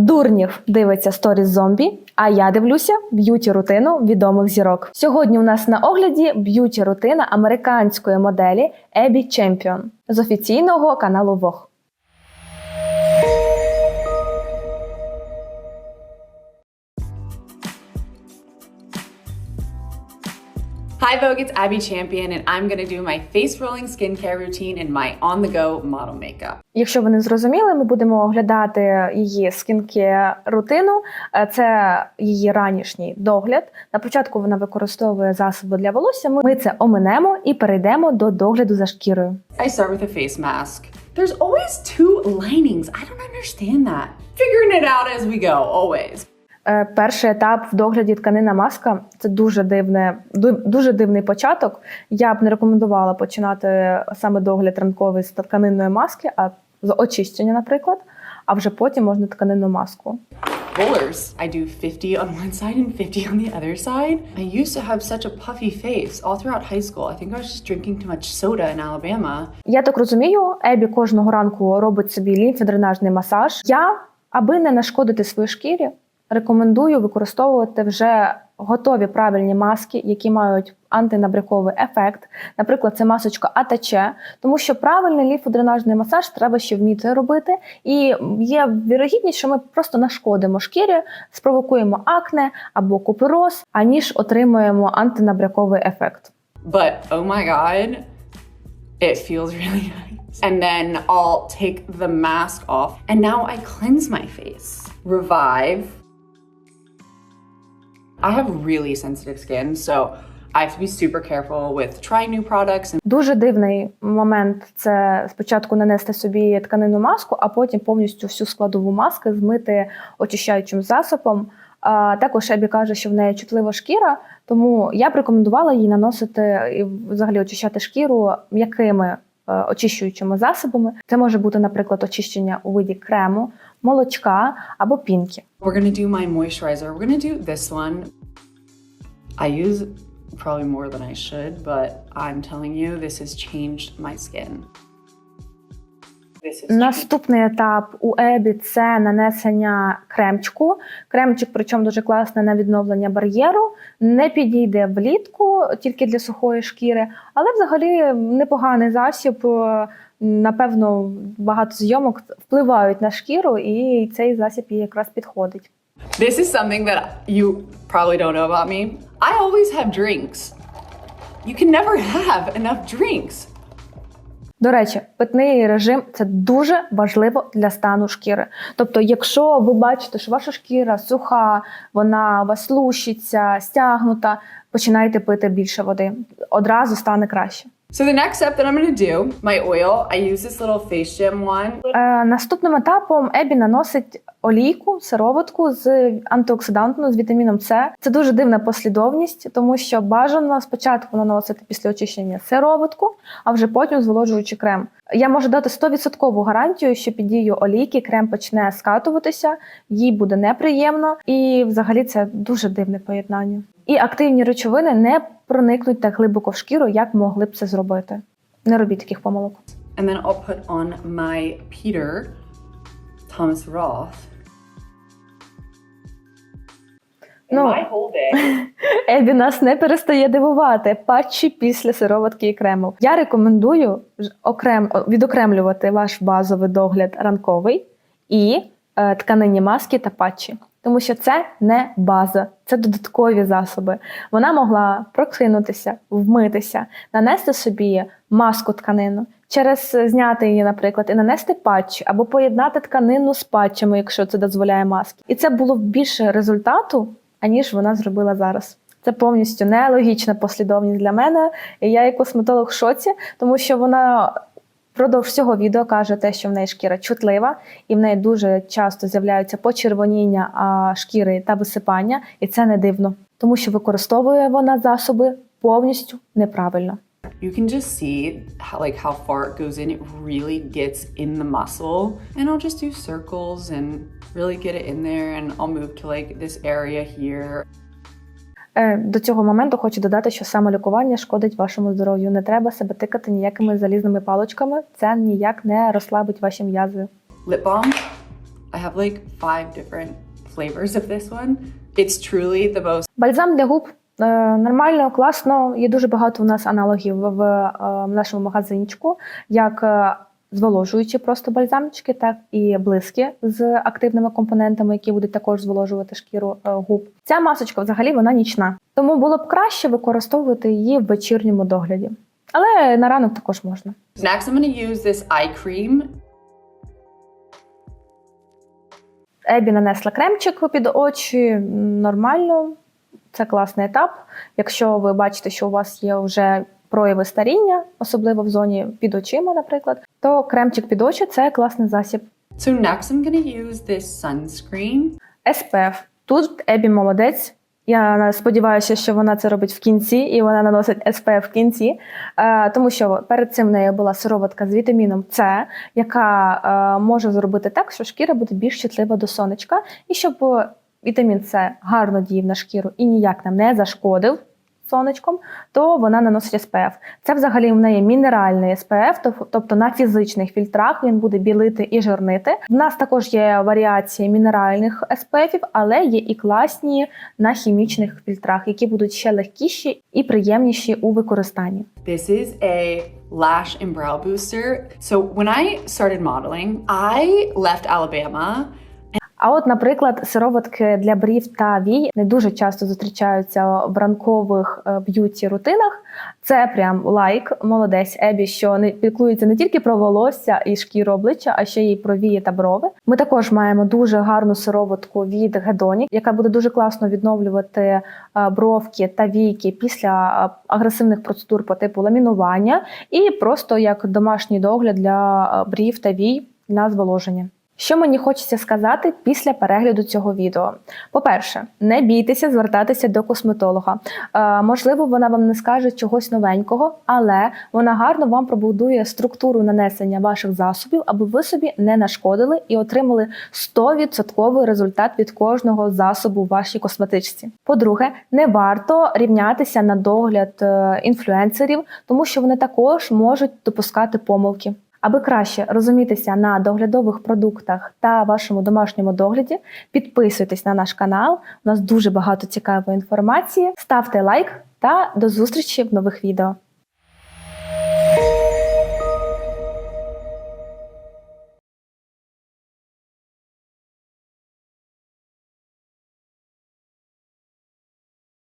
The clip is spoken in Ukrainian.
Дурнів дивиться сторіс зомбі, а я дивлюся б'юті рутину відомих зірок. Сьогодні у нас на огляді б'юті рутина американської моделі Ебі Чемпіон з офіційного каналу Vogue. Hi Vogue, it's Abby Champion, and I'm gonna do my face rolling skincare routine in my on the go model makeup. Якщо ви не зрозуміли, ми будемо оглядати її скінкер рутину. Е, Це її ранішній догляд. На початку вона використовує засоби для волосся. Ми це оминемо і перейдемо до догляду за шкірою. I start with a face mask. There's always two linings. I don't understand that. Figuring it out as we go, always. Е, Перший етап в догляді тканина маска це дуже дивне, дуже дивний початок. Я б не рекомендувала починати саме догляд ранковий з тканинної маски, а з очищення, наприклад. А вже потім можна тканинну маску. Rollers. I do 50 on one side and 50 on the other side. I used to have such a puffy face all throughout high school. I think I was just drinking too much soda in Alabama. Я так розумію, Ебі кожного ранку робить собі лімфодренажний масаж. Я, аби не нашкодити своїй шкірі, рекомендую використовувати вже готові правильні маски, які мають антинабряковий ефект. Наприклад, це масочка АТЧ, тому що правильний лімфодренажний масаж треба ще вміти робити. І є вірогідність, що ми просто нашкодимо шкірі, спровокуємо акне або купероз, аніж отримуємо антинабряковий ефект. But oh my god, it feels really nice. And then I'll take the mask off, and now I cleanse my face. Revive. I have really sensitive skin, so I have to be super careful with trying new products Дуже дивний момент це спочатку нанести собі тканинну маску, а потім повністю всю складову маски змити очищаючим засобом. А також Ебі каже, що в неї чутлива шкіра, тому я б рекомендувала їй наносити і взагалі очищати шкіру м'якими очищуючими засобами. Це може бути, наприклад, очищення у виді крему, молочка або пінки. we're gonna do my moisturizer. We're gonna do this one. I use probably more than I should, but I'm telling you, this has changed my skin. Наступний етап у Ебі це нанесення кремчику. Кремчик, причому дуже класний на відновлення бар'єру. Не підійде влітку тільки для сухої шкіри, але взагалі непоганий засіб. Напевно, багато зйомок впливають на шкіру, і цей засіб їй якраз підходить. This is something that you probably don't know about me. I always have drinks. You can never have enough drinks. До речі, питний режим це дуже важливо для стану шкіри. Тобто, якщо ви бачите, що ваша шкіра суха, вона у вас лущиться, стягнута, починайте пити більше води. Одразу стане краще. So the next step that I'm gonna do, my oil, I use this little face gem one. Е, наступним етапом Ебі наносить олійку, сироватку з антиоксидантну з вітаміном С. Це дуже дивна послідовність, тому що бажано спочатку наносити після очищення сироватку, а вже потім зволожуючи крем. Я можу дати 100% гарантію, що під дією олійки крем почне скатуватися, їй буде неприємно, і взагалі це дуже дивне поєднання. І активні речовини не проникнуть так глибоко в шкіру, як могли б це зробити. Не робіть таких помилок. And then I'll put on my Peter Thomas Roth. Ну. Ебі нас не перестає дивувати патчі після сироватки і крему. Я рекомендую окрем відокремлювати ваш базовий догляд ранковий і е, тканині маски та патчі. Тому що це не база, це додаткові засоби. Вона могла прокинутися, вмитися, нанести собі маску тканину, через зняти її, наприклад, і нанести патч, або поєднати тканину з патчами, якщо це дозволяє маски. І це було б більше результату, аніж вона зробила зараз. Це повністю нелогічна послідовність для мене. І я як косметолог в шоці, тому що вона впродовж всього відео каже те, що в неї шкіра чутлива, і в неї дуже часто з'являються почервоніння а, шкіри та висипання, і це не дивно, тому що використовує вона засоби повністю неправильно. You can just see how like how far it goes in. It really gets in the muscle. And I'll just do circles and really get it in there and I'll move to like this area here. Е, До цього моменту хочу додати, що самолікування шкодить вашому здоров'ю. Не треба себе тикати ніякими залізними паличками. Це ніяк не розслабить ваші м'язи. Lip balm. I have like five different flavors of this one. It's truly the most Бальзам для губ е, нормально, класно. Є дуже багато у нас аналогів в е, нашому магазинчику, як зволожуючі просто бальзамчики, так і блиски з активними компонентами, які будуть також зволожувати шкіру е, губ. Ця масочка взагалі вона нічна, тому було б краще використовувати її в вечірньому догляді. Але на ранок також можна. Next, I'm gonna use this eye cream. Ебі нанесла кремчик під очі нормально. Це класний етап. Якщо ви бачите, що у вас є вже прояви старіння, особливо в зоні під очима, наприклад, то кремчик під очі це класний засіб. So next, I'm gonna use this sunscreen. SPF. Тут Ебі молодець. Я сподіваюся, що вона це робить в кінці, і вона наносить SPF в кінці, е, тому що перед цим в неї була сироватка з вітаміном С, яка е, може зробити так, що шкіра буде більш чутлива до сонечка, і щоб вітамін С гарно діяв на шкіру і ніяк нам не зашкодив сонечком, то вона наносить SPF. Це взагалі в неї мінеральний тоб- тобто на фізичних фільтрах він буде білити і жирнити. В нас також є варіації мінеральних SPF, але є і класні на хімічних фільтрах, які будуть ще легкіші і приємніші у використанні. This is a lash and brow booster. So when I started modeling, I left Alabama А от, наприклад, сироватки для брів та вій не дуже часто зустрічаються в ранкових е, б'юті рутинах. Це прям лайк, молодець Ебі, що не піклується не тільки про волосся і шкіру обличчя, а ще й про вії та брови. Ми також маємо дуже гарну сироватку від Гедонік, яка буде дуже класно відновлювати е, бровки та війки після е, агресивних процедур по типу ламінування, і просто як домашній догляд для брів та вій на зволоження. Що мені хочеться сказати після перегляду цього відео? По-перше, не бійтеся звертатися до косметолога. Е, можливо, вона вам не скаже чогось новенького, але вона гарно вам пробудує структуру нанесення ваших засобів, аби ви собі не нашкодили і отримали 100% результат від кожного засобу в вашій косметичці. По-друге, не варто рівнятися на догляд е, інфлюенсерів, тому що вони також можуть допускати помилки. Аби краще розумітися на доглядових продуктах та вашому домашньому догляді, підписуйтесь на наш канал. У нас дуже багато цікавої інформації. Ставте лайк та до зустрічі в нових відео.